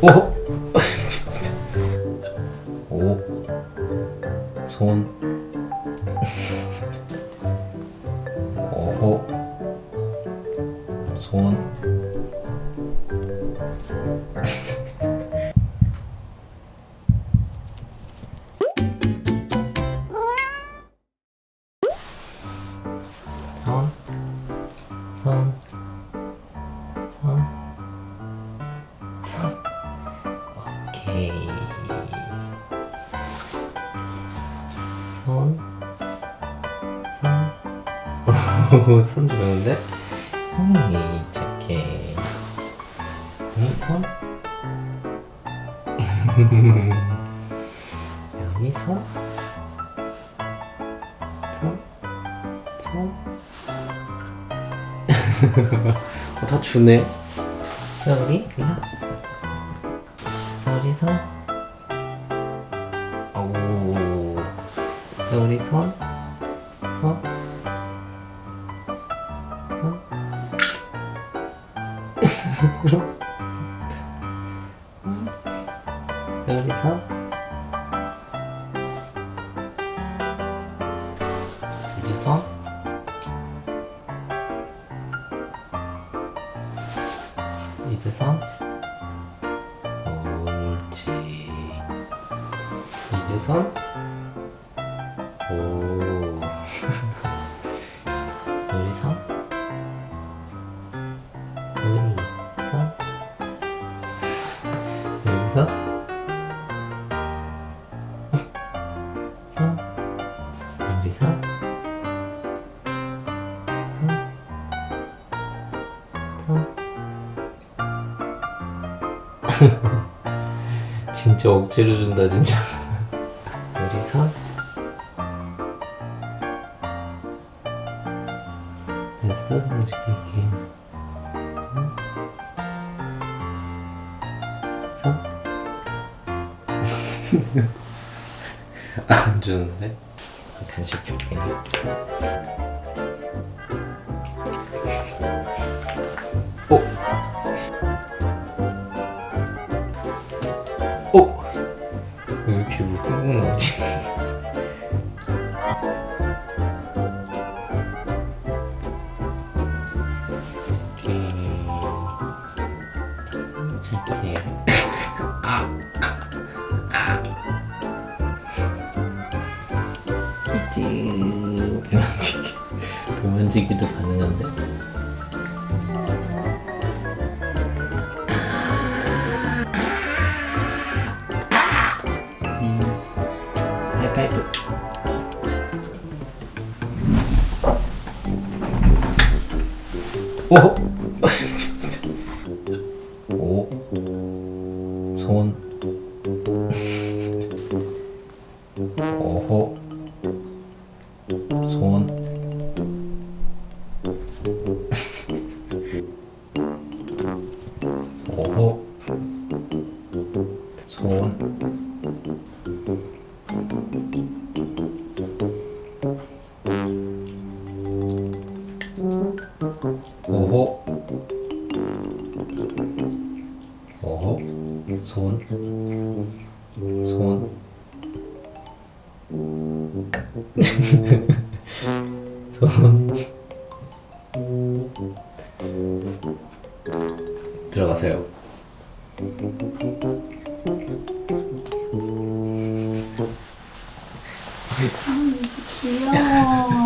오! 오. 손. 오호. 손. 오케이. 손. 손. 손 좋은데? 음, 착해. 이 손. 여기 손. 손. 손. 어, 다 주네. 여기, 일로. 손. 오. 우리 손. 손. 손. 손. 손. 이제 손. 이제 손. 손. 오. 손. 우리 손. 진짜 억지로 준다 진짜 움직일게 응? 손? 안 주는데? 간식 줄게 어? 어? 왜 이렇게 뭐 꾹꾹 나오지? 이렇게 이렇게 아! 아! 이지 배만지기 배만지기도 가능한데? 오! 오. 손. 오호. 오호. 손. 손. 손. 들어가세요. 아, 귀여워.